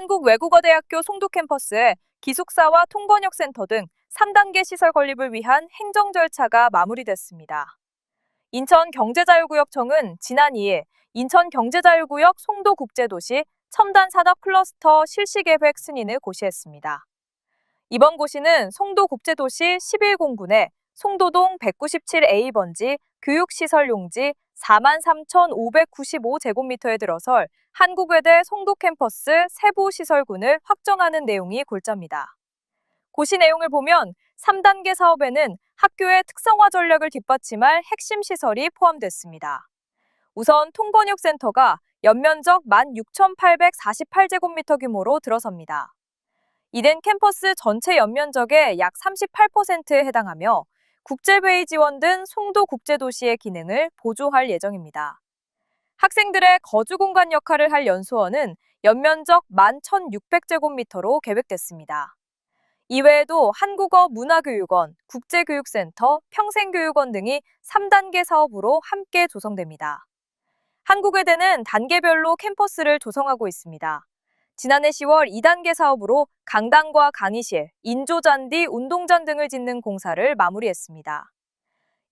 한국외국어대학교 송도 캠퍼스에 기숙사와 통번역센터 등 3단계 시설 건립을 위한 행정 절차가 마무리됐습니다. 인천경제자유구역청은 지난 2일 인천경제자유구역 송도국제도시 첨단 산업 클러스터 실시 계획 승인을 고시했습니다. 이번 고시는 송도국제도시 11공군의 송도동 197A번지 교육시설 용지 43,595제곱미터에 들어설 한국외대 송도 캠퍼스 세부 시설군을 확정하는 내용이 골자입니다. 고시 내용을 보면 3단계 사업에는 학교의 특성화 전략을 뒷받침할 핵심 시설이 포함됐습니다. 우선 통번역센터가 연면적 16,848제곱미터 규모로 들어섭니다. 이는 캠퍼스 전체 연면적의 약 38%에 해당하며 국제회의 지원 등 송도 국제도시의 기능을 보조할 예정입니다. 학생들의 거주 공간 역할을 할 연수원은 연면적 11,600제곱미터로 계획됐습니다. 이외에도 한국어 문화교육원, 국제교육센터, 평생교육원 등이 3단계 사업으로 함께 조성됩니다. 한국외대는 단계별로 캠퍼스를 조성하고 있습니다. 지난해 10월 2단계 사업으로 강당과 강의실, 인조잔디, 운동장 등을 짓는 공사를 마무리했습니다.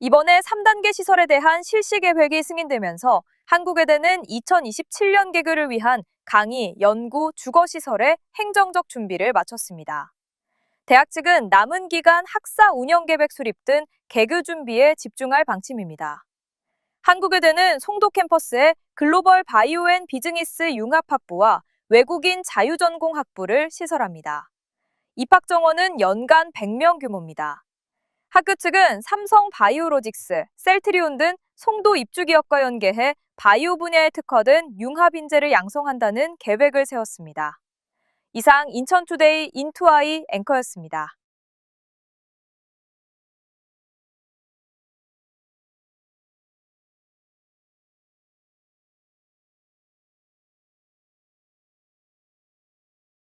이번에 3단계 시설에 대한 실시 계획이 승인되면서 한국외대는 2027년 개교를 위한 강의, 연구, 주거 시설의 행정적 준비를 마쳤습니다. 대학 측은 남은 기간 학사 운영 계획 수립 등 개교 준비에 집중할 방침입니다. 한국외대는 송도 캠퍼스에 글로벌 바이오 앤 비즈니스 융합 학부와 외국인 자유전공 학부를 시설합니다. 입학 정원은 연간 100명 규모입니다. 학교 측은 삼성 바이오로직스, 셀트리온 등 송도 입주 기업과 연계해 바이오 분야에 특화된 융합 인재를 양성한다는 계획을 세웠습니다. 이상 인천투데이 인투아이 앵커였습니다.